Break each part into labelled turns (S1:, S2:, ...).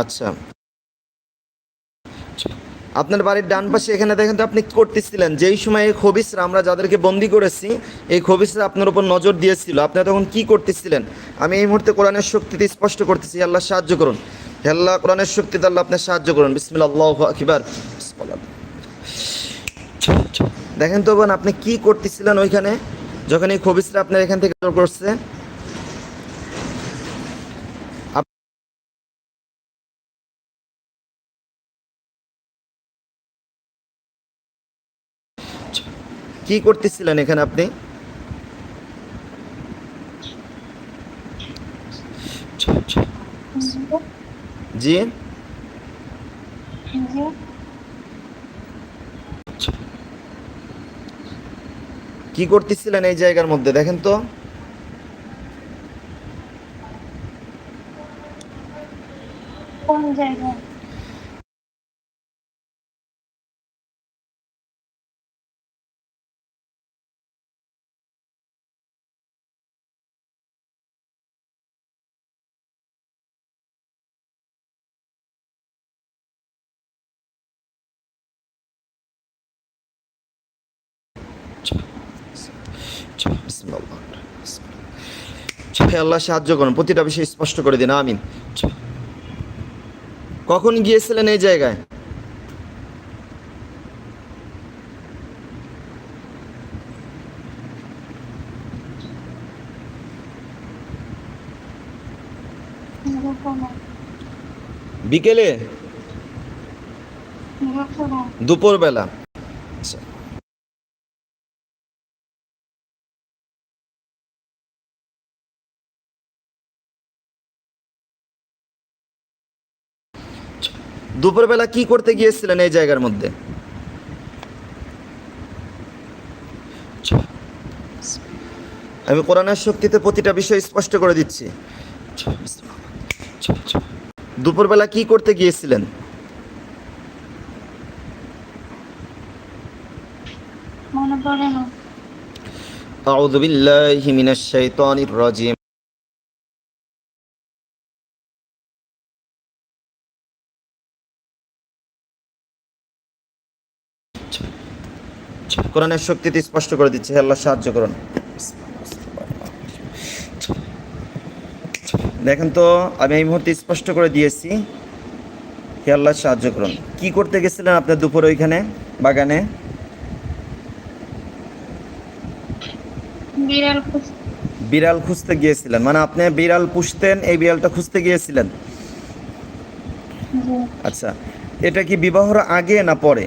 S1: আচ্ছা। আপনার বাড়ির ডান পাশে এখানে দেখেন তো আপনি করতেছিলেন। যেই সময় এই খবিসরা আমরা যাদেরকে বন্দি করেছি, এই খবিসরা আপনার উপর নজর দিয়েছিল। আপনি তখন কি করতেছিলেন? আমি এই মুহূর্তে কোরআনের শক্তিতে স্পষ্ট করতেছি, আল্লাহ সাহায্য করুন। আল্লাহ, কোরআনের শক্তিতে আল্লাহ আপনার সাহায্য করুন। বিসমিল্লাহ akibar দেখেন তো বোন, আপনি কি করতেছিলেন ওইখানে? যখন এই খবিসরা আপনার এখান থেকে করছে কি করতেছিলেন এখানে আপনি? জি। কি করতেছিলেন এই জায়গার মধ্যে? দেখেন তো।
S2: কোন জায়গায়?
S1: আল্লাহ সাহায্য করুন প্রতিটা বিষয় স্পষ্ট করে দিন আমিন। কখন গিয়েছিলেন এই জায়গায়? বিকেলে?
S2: দুপুরে
S1: দুপুরবেলা আচ্ছা দুপুরবেলা কি করতে গিয়েছিলেন এই জায়গার মধ্যে আমি কোরআনের শক্তিতে প্রতিটা বিষয় স্পষ্ট করে দিচ্ছি দুপুরবেলা কি করতে গিয়েছিলেন
S2: মনে পড়ে না
S1: أعوذ بالله من الشيطان الرجيم কোরআনের শক্তিতে স্পষ্ট করে দিচ্ছে হে আল্লাহ সাহায্য করুন। দেখেন তো আমি এই মুহূর্তে স্পষ্ট করে দিয়েছি হে আল্লাহ সাহায্য করুন। কি করতে গেছিলেন আপনার দুপুরে ওইখানে বাগানে?
S2: বিড়াল
S1: খুঁজতে। গিয়েছিলেন। মানে আপনি বিড়াল পুষতেন এই বিড়ালটা খুঁজতে গিয়েছিলেন? আচ্ছা এটা কি বিবাহর আগে না পরে?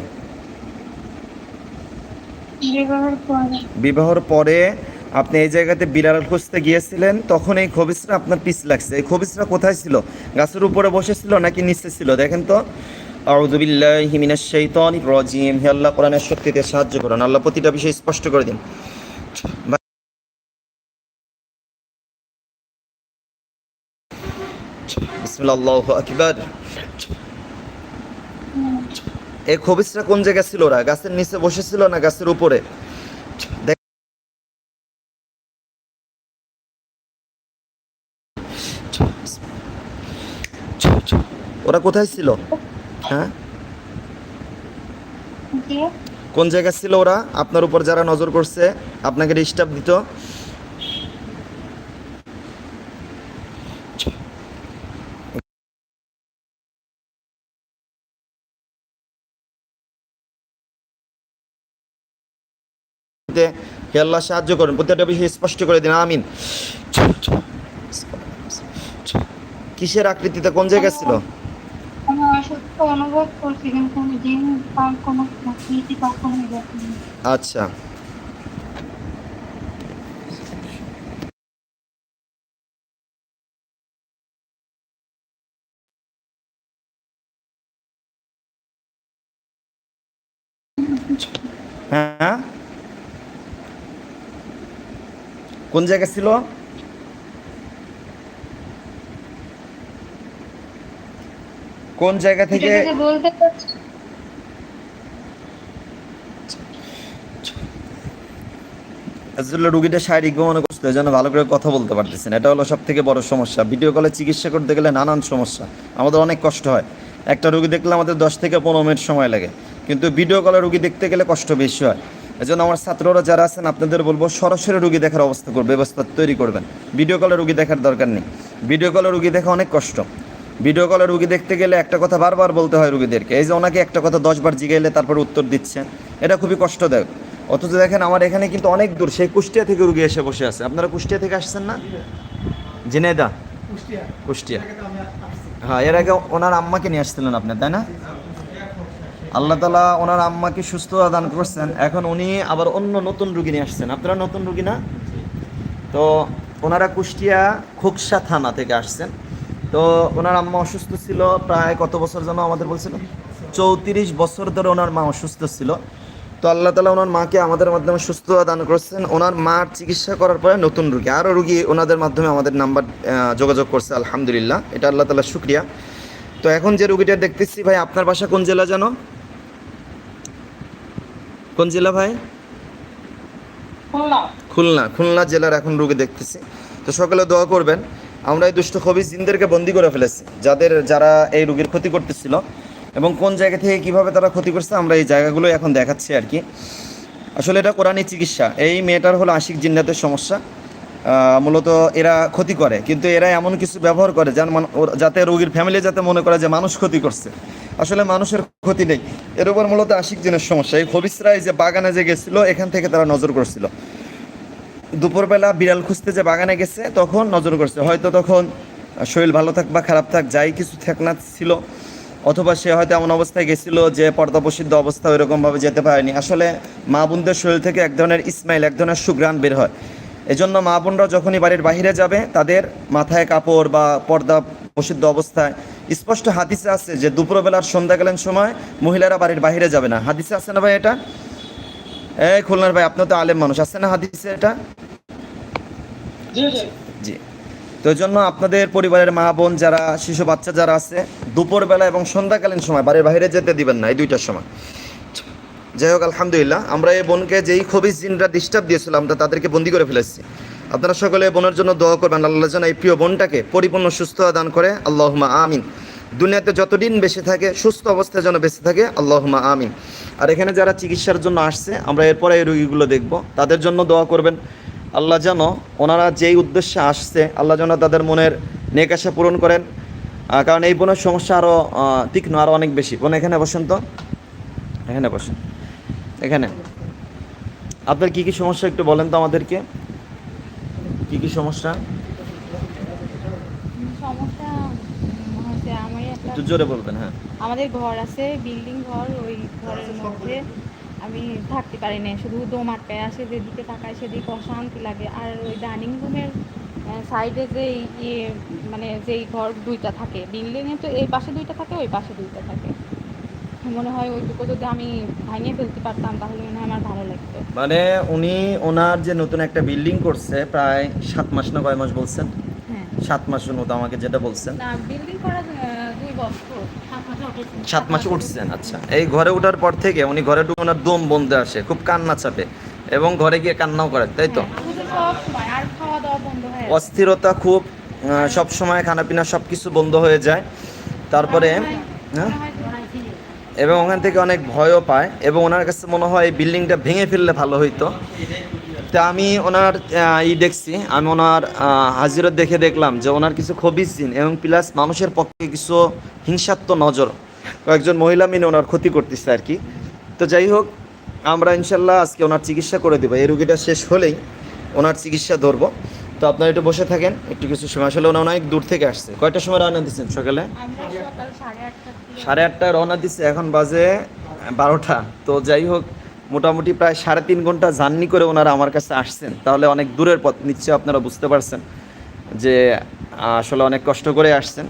S2: বিবাহের পরে।
S1: আপনি এই জায়গাতে বিড়াল খুঁজতে গিয়েছিলেন, তখন এই খবিসরা আপনার পিছ লাগছে। এই খবিসরা কোথায় ছিল? গাছের উপরে বসেছিল নাকি নিচে ছিল? দেখেন তো। আউযু বিল্লাহি মিনাশ শাইতানির রাজিম। হে আল্লাহ, কোরআনের শক্তিতে সাহায্য করুন। আল্লাহ প্রতিটা বিষয় স্পষ্ট করে দিন। বিসমিল্লাহ আকবার। এই খবিসরা কোন জায়গায় ছিল ওরা? গাছের নিচে বসেছিল না গাছের উপরে? ওরা কোথায় ছিল? হ্যাঁ? কোন জায়গায় ছিল ওরা? আপনার উপর যারা নজর করছে, আপনাকে ডিস্টার্ব দিত। হে আল্লাহ সাহায্য করুন। প্রত্যেকটা বিষয় স্পষ্ট করে দিন আমিন। কিসের আকৃতিতে কোন জায়গায় ছিল?
S2: আমি অসুস্থ অনুভব করছি কিন্তু আমি দিন পার কোনো প্রকৃতি কখনোই দেখিনি
S1: আচ্ছা হ্যাঁ কোন জায়গা ছিল? কোন জায়গা থেকে আসলে রুগীটা শারীরিক মনে করছে অসুস্থ এই জন্য ভালো করে কথা বলতে পারতেছেন এটা হলো সব থেকে বড় সমস্যা। ভিডিও কলে চিকিৎসা করতে গেলে নানান সমস্যা। আমাদের অনেক কষ্ট হয়। একটা রুগী দেখলে আমাদের দশ থেকে পনেরো মিনিট সময় লাগে। কিন্তু ভিডিও কলে রুগী দেখতে গেলে কষ্ট বেশি হয়। এই জন্য আমার ছাত্ররা যারা আছেন আপনাদের বলব সরাসরি রুগী দেখার অবস্থা করবে ব্যবস্থা তৈরি করবেন। ভিডিও কলে রুগী দেখার দরকার নেই। ভিডিও কলে রুগী দেখা অনেক কষ্ট। ভিডিও কলে রুগী দেখতে গেলে একটা কথা বারবার বলতে হয় রুগীদেরকে এই যে ওনাকে একটা কথা দশবার জিগাইলে তারপর উত্তর দিচ্ছে এটা খুবই কষ্টদায়ক। অথচ দেখেন আমার এখানে কিন্তু অনেক দূর সেই কুষ্টিয়া থেকে রুগী এসে বসে আছে। আপনারা কুষ্টিয়া থেকে আসছেন না? জিনেদা
S3: কুষ্টিয়া।
S1: কুষ্টিয়া। হ্যাঁ এর আগে ওনার আম্মাকে নিয়ে আসছিলেন আপনি তাই না? আল্লাহ তালা ওনার আম্মাকে সুস্থ দান করছেন। এখন উনি আবার অন্য নতুন রুগী নিয়ে আসছেন। আপনারা নতুন রুগী না? তো ওনারা কুষ্টিয়া খোকসা থানা থেকে আসছেন। তো ওনার আম্মা অসুস্থ ছিল প্রায় কত বছর যেন আমাদের বলছিল? চৌত্রিশ বছর ধরে ওনার মা অসুস্থ ছিল। তো আল্লাহ তালা ওনার মাকে আমাদের মাধ্যমে সুস্থ দান করছেন। ওনার মার চিকিৎসা করার পরে নতুন রুগী, আরও রুগী ওনাদের মাধ্যমে আমাদের নাম্বার যোগাযোগ করছে, আলহামদুলিল্লাহ। এটা আল্লাহ তালা শুক্রিয়া। তো এখন যে রুগীটা দেখতেছি, ভাই, আপনার বাসা কোন জেলা জানো কোন জেলা ভাই?
S2: খুলনা।
S1: খুলনা জেলার এখন রুগী দেখতেছি। তো সকালে দোয়া করবেন আমরা এই দুষ্ট খবি জিনদেরকে বন্দি করে ফেলেছি যাদের যারা এই রুগীর ক্ষতি করতেছিল এবং কোন জায়গা থেকে কীভাবে তারা ক্ষতি করছে আমরা এই জায়গাগুলো এখন দেখাচ্ছি আর কি। আসলে এটা কোরআনী চিকিৎসা এই মেয়েটার হলো আশিক জিন্নাতের সমস্যা। মূলত এরা ক্ষতি করে কিন্তু এরা এমন কিছু ব্যবহার করে যার মান- যাতে রোগীর ফ্যামিলি যাতে মনে করে যে মানুষ ক্ষতি করছে। আসলে মানুষের ক্ষতি নেই। এর উপর মূলত আশিক জিনের সমস্যা। এই খবিসরা এই যে বাগানে যে গেছিল, এখান থেকে তারা নজর করছিল। দুপুরবেলা বিড়াল খুঁজতে যে বাগানে গেছে, তখন নজর করছে। হয়তো তখন শরীর ভালো থাক বা খারাপ থাক, যাই কিছু থাক না ছিল, অথবা সে হয়তো এমন অবস্থায় গেছিল যে পর্দা প্রসিদ্ধ অবস্থা ওইরকমভাবে যেতে পারেনি। আসলে মা বোনদের শরীর থেকে এক ধরনের ইসমাইল এক ধরনের সুগ্রাণ বের হয়। এজন্য মা বোনরা যখনই বাড়ির বাইরে যাবে, তাদের মাথায় কাপড় বা পর্দা প্রসিদ্ধ অবস্থায় স্পষ্ট হাদিসে আছে যে দুপুরবেলার সন্ধ্যাকালীন সময় মহিলারা বাড়ির বাইরে যাবে না। হাদিসে আছে না ভাই এটা? এই খুলনার ভাই আপনার তো আলেম মানুষ আছে না হাদিসে এটা?
S2: জি
S1: তো জন্য আপনাদের পরিবারের মা বোন যারা শিশু বাচ্চা যারা আছে দুপুরবেলা এবং সন্ধ্যাকালীন সময় বাড়ির বাইরে যেতে দিবেন না এই দুইটার সময়। যাই হোক আলহামদুলিল্লাহ আমরা এই বোনকে যেই খবিস জিনরা ডিস্টার্ব দিয়েছিলাম আমরা তাদেরকে বন্দি করে ফেলেছি। আপনারা সকলে বোনের জন্য দোয়া করবেন, আল্লাহ যেন এই প্রিয় বোনটাকে পরিপূর্ণ সুস্থ দান করে আল্লাহমা আমিন। দুনিয়াতে যতদিন বেঁচে থাকে, সুস্থ অবস্থায় যেন বেঁচে থাকে আল্লাহমা আমিন। আর এখানে যারা চিকিৎসার জন্য আসছে, আমরা এরপরে এই রোগীগুলো দেখব। তাদের জন্য দোয়া করবেন, আল্লাহ যেন ওনারা যেই উদ্দেশ্যে আসছে, আল্লাহ যেন তাদের মনের নেকাশা পূরণ করেন। কারণ এই বোনের সমস্যা আরও তীক্ষ্ণ আরও অনেক বেশি। বোন, এখানে বসেন তো। এখানে বসেন। এখানে। আপনার কি কি সমস্যা একটু বলেন তো আমাদেরকে। কি কি সমস্যা?
S4: সমস্যা হচ্ছে আমি একটা
S1: একটু জোরে বলবেন হ্যাঁ।
S4: আমাদের ঘর আছে বিল্ডিং ঘর ওই ঘরের মধ্যে। আমি থাকতে পারি না শুধু দম আটকায় আসে যেদিকে তাকায় সেদিকে অশান্তি লাগে। আর ওই ডাইনিং রুমের সাইডে যে ইয়ে মানে যেই ঘর দুইটা থাকে বিল্ডিংয়ে তো এই পাশে দুইটা থাকে ওই পাশে দুইটা থাকে। মনে হয় ওইটুকু যদি আমি ভাঙিয়ে ফেলতে পারতাম তাহলে মনে হয় আমার ভালো লাগতো।
S1: মানে উনি ওনার যে নতুন একটা বিল্ডিং করছে প্রায় সাত মাস না কয় মাস বলছেন?
S4: হ্যাঁ।
S1: সাত মাসের মতো আমাকে যেটা বলছেন।
S4: না বিল্ডিং করা দুই বছর সাত মাসে
S1: মাস উঠছেন আচ্ছা। এই ঘরে ওঠার পর থেকে উনি ঘরে ঢুকে ওনার দম বন্ধে আসে খুব কান্না চাপে। এবং ঘরে গিয়ে কান্নাও করেন তাই তো?
S4: হয়ে
S1: অস্থিরতা খুব সব সময় খানাপিনা সব কিছু বন্ধ হয়ে যায়। তারপরে হ্যাঁ এবং ওখান থেকে অনেক ভয়ও পায় এবং ওনার কাছে মনে হয় এই বিল্ডিংটা ভেঙে ফেললে ভালো হইতো। তা আমি ওনার ই দেখছি, আমি ওনার হাজিরত দেখে দেখলাম যে ওনার কিছু খবিস জিন এবং প্লাস মানুষের পক্ষে কিছু হিংসাত্ম নজর কয়েকজন মহিলা মিলে ওনার ক্ষতি করতেছে আর কি। তো যাই হোক, আমরা ইনশাল্লাহ আজকে ওনার চিকিৎসা করে দেবো। এই রুগীটা শেষ হলেই ওনার চিকিৎসা ধরবো। তো আপনারা একটু বসে থাকেন একটু কিছু সময়। আসলে ওনা অনেক দূর থেকে আসছে। কয়টার সময় রওনা দিচ্ছেন সকালে?
S4: সাড়ে আটটা
S1: রওনা দিচ্ছে এখন বাজে বারোটা। তো যাই হোক মোটামুটি প্রায় সাড়ে তিন ঘণ্টা জার্নি করে ওনারা আমার কাছে আসছেন। তাহলে অনেক দূরের পথ নিশ্চয়ই আপনারা বুঝতে পারছেন যে আসলে অনেক কষ্ট করে আসছেন।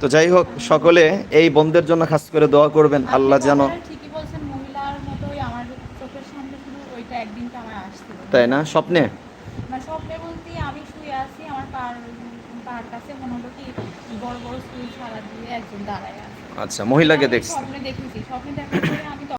S1: তো যাই হোক সকলে এই বন্ধের জন্য খাস করে দোয়া করবেন। আল্লাহ যেন
S4: তাই না? বলছেন মহিলার মতোই আমার চোখের সামনে শুধু ওইটা একদিন তো আমার আসছিল
S1: তাই না স্বপ্নে
S4: মানে স্বপ্নে বলতে আমি শুয়ে আছি আমার পার পার কাছে মনে হলো কি বড় বড় স্কুল ছাড়া দিয়ে একজন দাঁড়ায় আছে।
S1: আচ্ছা মহিলাকে দেখছি।
S4: স্বপ্নে দেখেছি স্বপ্নে দেখার পরে